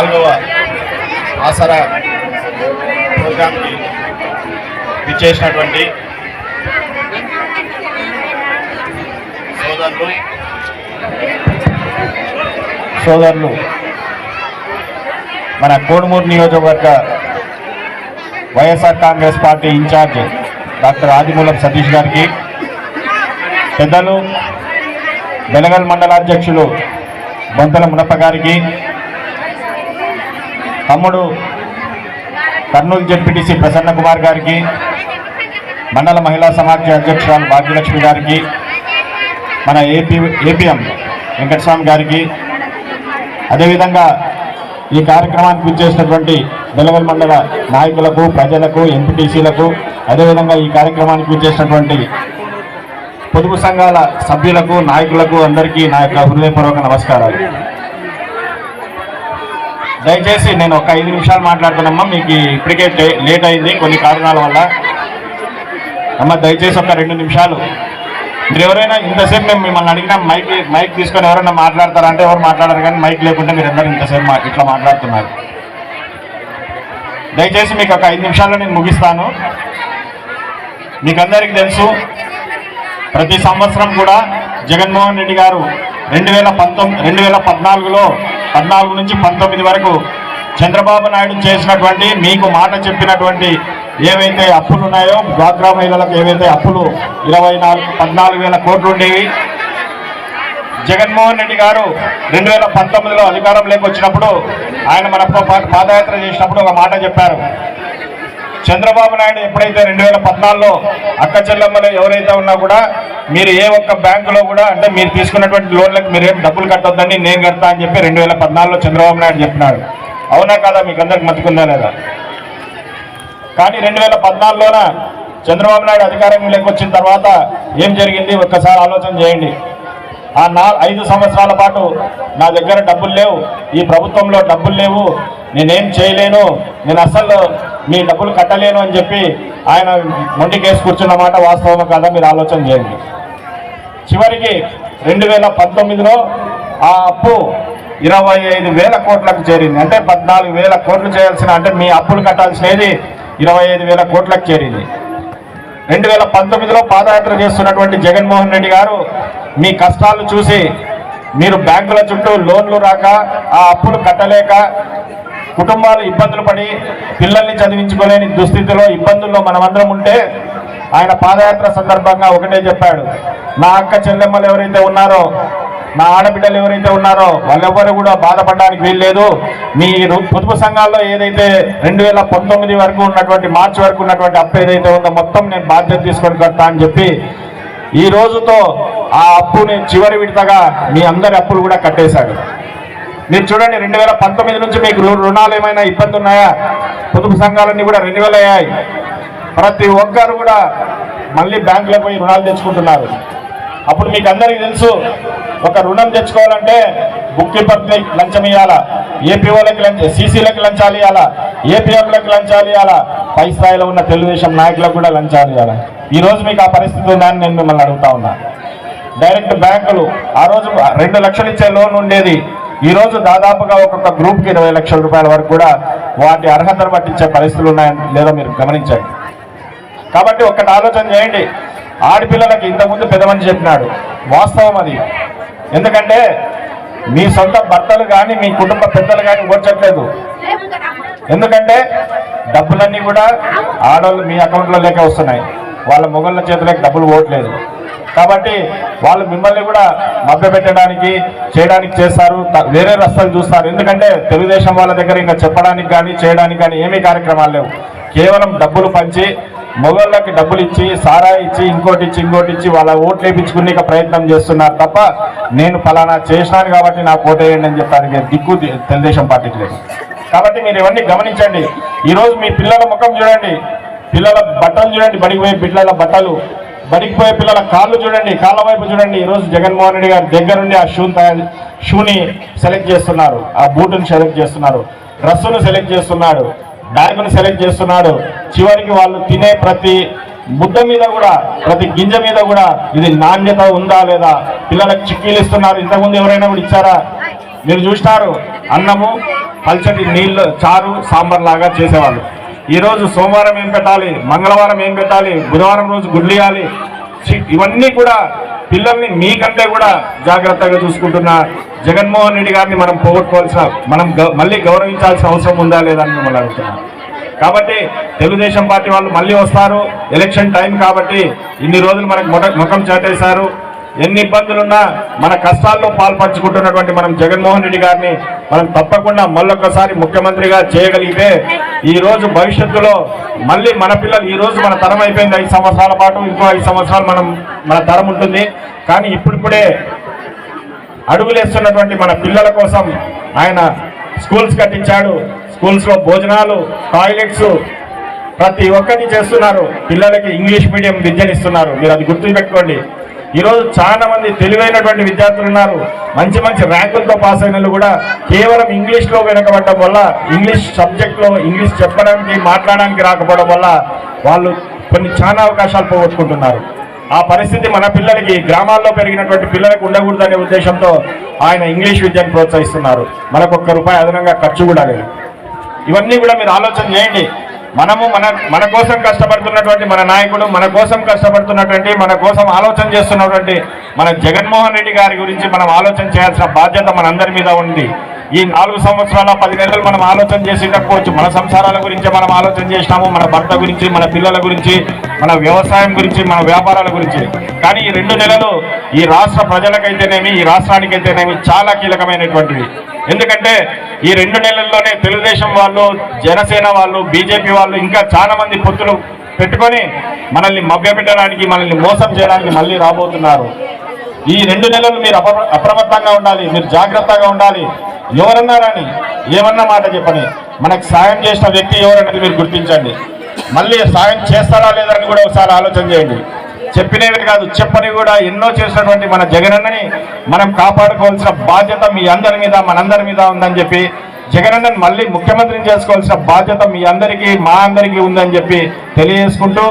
నాలుగవ ఆసరా ప్రోగ్రామ్కి ఇచ్చేసినటువంటి సోదరులు. సోదరులు మన కోడుమూరు నియోజకవర్గ YSR Congress party incharge doctor Adimulam Satish గారికి పెద్దలు బెలగల్ మండలాధ్యక్షులు బొంతల మునప్ప గారికి తమ్ముడు కర్నూలు జెడ్పీటీసీ ప్రసన్న కుమార్ గారికి మండల మహిళా సమాఖ్య అధ్యక్షురాలు భాగ్యలక్ష్మి గారికి మన ఏపీ ఏపీఎం వెంకటస్వామి గారికి అదేవిధంగా ఈ కార్యక్రమానికి విచ్చేసినటువంటి బెలగల్ మండల నాయకులకు ప్రజలకు ఎంపీటీసీలకు అదేవిధంగా ఈ కార్యక్రమానికి విచ్చేసినటువంటి పొదుపు సంఘాల సభ్యులకు నాయకులకు అందరికీ నా యొక్క హృదయపూర్వక నమస్కారాలు. దయచేసి నేను ఒక ఐదు నిమిషాలు మాట్లాడుతున్నామ్మా. మీకు ఇప్పటికే లేట్ అయింది కొన్ని కారణాల వల్ల. అమ్మ దయచేసి ఒక రెండు నిమిషాలు. మీరు ఎవరైనా ఇంతసేపు మేము మిమ్మల్ని అడిగినా మైక్ మైక్ తీసుకొని ఎవరైనా మాట్లాడతారా? అంటే ఎవరు మాట్లాడరు కానీ మైక్ లేకుంటే మీరు అందరూ ఇంతసేపు మా ఇట్లా మాట్లాడుతున్నారు. దయచేసి మీకు ఒక ఐదు నిమిషాల్లో నేను ముగిస్తాను. మీకందరికీ తెలుసు ప్రతి సంవత్సరం కూడా జగన్మోహన్ రెడ్డి గారు రెండు వేల పంతొమ్మిది రెండు వేల పద్నాలుగులో పద్నాలుగు నుంచి పంతొమ్మిది వరకు చంద్రబాబు నాయుడు చేసినటువంటి మీకు మాట చెప్పినటువంటి ఏవైతే అప్పులు ఉన్నాయో డ్వాక్రా మహిళలకు ఏవైతే అప్పులు ఇరవై నాలుగు పద్నాలుగు వేల కోట్లు ఉండేవి. జగన్మోహన్ రెడ్డి గారు రెండు వేల పంతొమ్మిదిలో అధికారంలోకి వచ్చినప్పుడు ఆయన మనతో పాటు పాదయాత్ర చేసినప్పుడు ఒక మాట చెప్పారు. చంద్రబాబు నాయుడు ఎప్పుడైతే రెండు వేల పద్నాలుగులో అక్క చెల్లెమ్మలు ఎవరైతే ఉన్నా కూడా మీరు ఏ ఒక్క బ్యాంకులో కూడా అంటే మీరు తీసుకున్నటువంటి లోన్లకు మీరు ఏం డబ్బులు కట్టొద్దని నేను కడతా అని చెప్పి రెండు వేల పద్నాలుగులో చంద్రబాబు నాయుడు చెప్పినాడు. అవునా కాదా? మీకు అందరికి మతుకుందా లేదా? కానీ రెండు వేల పద్నాలుగులోన చంద్రబాబు నాయుడు అధికారంలోకి వచ్చిన తర్వాత ఏం జరిగింది? ఒక్కసారి ఆలోచన చేయండి. ఆ నా ఐదు సంవత్సరాల పాటు నా దగ్గర డబ్బులు లేవు. ఈ ప్రభుత్వంలో డబ్బులు లేవు. నేనేం చేయలేను. నేను అసలు మీ డబ్బులు కట్టలేను అని చెప్పి ఆయన మొండికేసి కూర్చున్న మాట వాస్తవం కాదా మీరు ఆలోచన చేయండి. చివరికి రెండు వేల పంతొమ్మిదిలో ఆ అప్పు ఇరవై ఐదు వేల కోట్లకు చేరింది. అంటే పద్నాలుగు వేల కోట్లు చేయాల్సిన అంటే మీ అప్పులు కట్టాల్సినది ఇరవై ఐదు వేల కోట్లకు చేరింది. రెండు వేల పంతొమ్మిదిలో పాదయాత్ర చేస్తున్నటువంటి జగన్మోహన్ రెడ్డి గారు మీ కష్టాలు చూసి మీరు బ్యాంకుల చుట్టూ లోన్లు రాక ఆ అప్పులు కట్టలేక కుటుంబాలు ఇబ్బందులు పడి పిల్లల్ని చదివించుకోలేని దుస్థితిలో ఇబ్బందుల్లో మనమందరం ఉంటే ఆయన పాదయాత్ర సందర్భంగా ఒకటే చెప్పాడు. నా అక్క చెల్లెమ్మలు ఎవరైతే ఉన్నారో నా ఆడబిడ్డలు ఎవరైతే ఉన్నారో వాళ్ళెవ్వరు కూడా బాధపడడానికి వీల్లేదు. మీ రు- పొదుపు సంఘాల్లో ఏదైతే రెండు వేల పంతొమ్మిది వరకు ఉన్నటువంటి మార్చి వరకు ఉన్నటువంటి అప్పు ఏదైతే ఉందో మొత్తం నేను బాధ్యత తీసుకొని కడతా అని చెప్పి ఈ రోజుతో ఆ అప్పుని చివరి విడతగా మీ అందరి అప్పులు కూడా కట్టేశాడు. మీరు చూడండి రెండు వేల పంతొమ్మిది నుంచి మీకు రు- రుణాలు ఏమైనా ఇబ్బంది ఉన్నాయా? పొదుపు సంఘాలన్నీ కూడా రెండు అయ్యాయి. ప్రతి ఒక్కరు కూడా మళ్ళీ బ్యాంకులో పోయి రుణాలు తెచ్చుకుంటున్నారు. అప్పుడు మీకు అందరికీ తెలుసు ఒక రుణం తెచ్చుకోవాలంటే బుక్ కీపర్కి లంచం ఇవ్వాలా ఏపీఓలకి లంచ సీసీలకు లంచాలు ఇవ్వాలా ఏపీఎంలకు లంచాలు ఇవ్వాలా పై స్థాయిలో ఉన్న తెలుగుదేశం నాయకులకు కూడా లంచాలు ఇవ్వాలా ఈరోజు మీకు ఆ పరిస్థితి ఉందని నేను మిమ్మల్ని అడుగుతా ఉన్నా. డైరెక్ట్ బ్యాంకులు ఆ రోజు రెండు లక్షలు ఇచ్చే లోన్ ఉండేది. ఈ రోజు దాదాపుగా ఒక్కొక్క గ్రూప్కి ఇరవై లక్షల రూపాయల వరకు కూడా వాటి అర్హతను పట్టించే పరిస్థితులు ఉన్నాయని లేదో మీరు గమనించండి. కాబట్టి ఒక్కటి ఆలోచన చేయండి. ఆడపిల్లలకి ఇంతకుముందు పెద్ద మనిషి చెప్పినాడు. వాస్తవం అది. ఎందుకంటే మీ సొంత భర్తలు కానీ మీ కుటుంబ పెద్దలు కానీ ఓర్చట్లేదు. ఎందుకంటే డబ్బులన్నీ కూడా ఆడవాళ్ళు మీ అకౌంట్లో లేక వస్తున్నాయి. వాళ్ళ మొగళ్ళ చేతులకు డబ్బులు పోవట్లేదు. కాబట్టి వాళ్ళు మిమ్మల్ని కూడా మభ్యపెట్టడానికి చేయడానికి చేస్తారు వేరే రస్తాలు చూస్తారు. ఎందుకంటే తెలుగుదేశం వాళ్ళ దగ్గర ఇంకా చెప్పడానికి కానీ చేయడానికి కానీ ఏమీ కార్యక్రమాలు లేవు. కేవలం డబ్బులు పంచి మొగళ్ళకి డబ్బులు ఇచ్చి సారా ఇచ్చి ఇంకోటి ఇచ్చి ఇంకోటి ఇచ్చి వాళ్ళ ఓట్లు వేయించుకునే ప్రయత్నం చేస్తున్నారు తప్ప నేను ఫలానా చేసినాను కాబట్టి నాకు ఓటేయండి అని చెప్పడానికి దిక్కు తెలుగుదేశం పార్టీకి లేదు. కాబట్టి మీరు ఇవన్నీ గమనించండి. ఈరోజు మీ పిల్లల ముఖం చూడండి. పిల్లల బట్టలు చూడండి. బడికి పోయే పిల్లల బట్టలు బడికి పోయే పిల్లల కాళ్ళు చూడండి. కాళ్ళ వైపు చూడండి. ఈరోజు జగన్మోహన్ రెడ్డి గారి దగ్గరుండి ఆ షూ తయారు షూని సెలెక్ట్ చేస్తున్నారు. ఆ బూటుని సెలెక్ట్ చేస్తున్నారు. డ్రెస్సును సెలెక్ట్ చేస్తున్నాడు బ్యాగును సెలెక్ట్ చేస్తున్నాడు. చివరికి వాళ్ళు తినే ప్రతి ముద్ద మీద కూడా ప్రతి గింజ మీద కూడా ఇది నాణ్యత ఉందా లేదా? పిల్లలకు చిక్కీలు ఇస్తున్నారు. ఇంతకుముందు ఎవరైనా కూడా ఇచ్చారా? మీరు చూసినారు? అన్నము పల్చటి నీళ్ళు చారు సాంబార్ లాగా చేసేవాళ్ళు. ఈరోజు సోమవారం ఏం పెట్టాలి? మంగళవారం ఏం పెట్టాలి? బుధవారం రోజు గుడ్లు చి- ఇవన్నీ కూడా పిల్లల్ని మీకంటే కూడా జాగ్రత్తగా చూసుకుంటున్నారు. జగన్మోహన్ రెడ్డి గారిని మనం పోగొట్టుకోవాల్సిన మనం గ- మళ్ళీ గౌరవించాల్సిన అవసరం ఉందా లేదా అని మిమ్మల్ని అడుగుతున్నాం. కాబట్టి తెలుగుదేశం పార్టీ వాళ్ళు మళ్ళీ వస్తారు ఎలక్షన్ టైం కాబట్టి ఇన్ని రోజులు మనకు మొట- ముఖం చాటేశారు. ఎన్ని ఇబ్బందులున్నా మన కష్టాల్లో పాల్పంచుకుంటున్నటువంటి మనం జగన్మోహన్ రెడ్డి గారిని మనం తప్పకుండా మళ్ళొక్కసారి ముఖ్యమంత్రిగా చేయగలిగితే ఈ రోజు భవిష్యత్తులో మళ్ళీ మన పిల్లలు ఈ రోజు మన తరం అయిపోయింది ఐదు సంవత్సరాల పాటు ఇంకో ఐదు సంవత్సరాలు మనం మన తరం ఉంటుంది. కానీ ఇప్పుడిప్పుడే అడుగులేస్తున్నటువంటి మన పిల్లల కోసం ఆయన స్కూల్స్ కట్టించాడు. స్కూల్స్లో భోజనాలు టాయిలెట్స్ ప్రతి ఒక్కటి చేస్తున్నారు. పిల్లలకి ఇంగ్లీష్ మీడియం విద్యనిస్తున్నారు. మీరు అది గుర్తుపెట్టుకోండి ఈరోజు చాలా మంది తెలివైనటువంటి విద్యార్థులు ఉన్నారు. మంచి మంచి ర్యాంకులతో పాస్ అయిన కూడా కేవలం ఇంగ్లీష్లో వెనకబడడం వల్ల ఇంగ్లీష్ సబ్జెక్ట్లో ఇంగ్లీష్ చెప్పడానికి మాట్లాడడానికి రాకపోవడం వల్ల వాళ్ళు కొన్ని చాలా అవకాశాలు పోగొట్టుకుంటున్నారు. ఆ పరిస్థితి మన పిల్లలకి గ్రామాల్లో పెరిగినటువంటి పిల్లలకు ఉండకూడదనే ఉద్దేశంతో ఆయన ఇంగ్లీష్ విద్యను ప్రోత్సహిస్తున్నారు. మనకు ఒక్క రూపాయి అదనంగా ఖర్చు కూడా లేదు. ఇవన్నీ కూడా మీరు ఆలోచన చేయండి. మనము మన మన కోసం కష్టపడుతున్నటువంటి మన నాయకుడు మన కోసం కష్టపడుతున్నటువంటి మన కోసం ఆలోచన చేస్తున్నటువంటి మన జగన్మోహన్ రెడ్డి గారి గురించి మనం ఆలోచన చేయాల్సిన బాధ్యత మనందరి మీద ఉంది. ఈ నాలుగు సంవత్సరాల పది నెలలు మనం ఆలోచన చేసి ఉండకపోవచ్చు మన సంసారాల గురించి మనం ఆలోచన చేసినాము మన భర్త గురించి మన పిల్లల గురించి మన వ్యవసాయం గురించి మన వ్యాపారాల గురించి. కానీ ఈ రెండు నెలలు ఈ రాష్ట్ర ప్రజలకైతేనేమి ఈ రాష్ట్రానికైతేనేమి చాలా కీలకమైనటువంటివి ఎందుకంటే ఈ రెండు నెలల్లోనే తెలుగుదేశం వాళ్ళు జనసేన వాళ్ళు బీజేపీ వాళ్ళు ఇంకా చాలా మంది పొత్తులు పెట్టుకొని మనల్ని మభ్యపెట్టడానికి మనల్ని మోసం చేయడానికి మళ్ళీ రాబోతున్నారు. ఈ రెండు నెలలు మీరు అప్రమత్తంగా ఉండాలి మీరు జాగ్రత్తగా ఉండాలి. ఎవరన్నారని ఏమన్నా మాట చెప్పని మనకు సాయం చేసిన వ్యక్తి ఎవరన్నది మీరు గుర్తించండి. మళ్ళీ సాయం చేస్తారా లేదని కూడా ఒకసారి ఆలోచన చేయండి. చెప్పినవి కాదు చెప్పని కూడా ఎన్నో చేసినటువంటి మన జగనన్నని మనం కాపాడుకోవాల్సిన బాధ్యత మీ అందరి మీద మనందరి మీద ఉందని చెప్పి జగనన్నని మళ్ళీ ముఖ్యమంత్రిని చేసుకోవాల్సిన బాధ్యత మీ అందరికీ మా అందరికీ ఉందని చెప్పి తెలియజేసుకుంటూ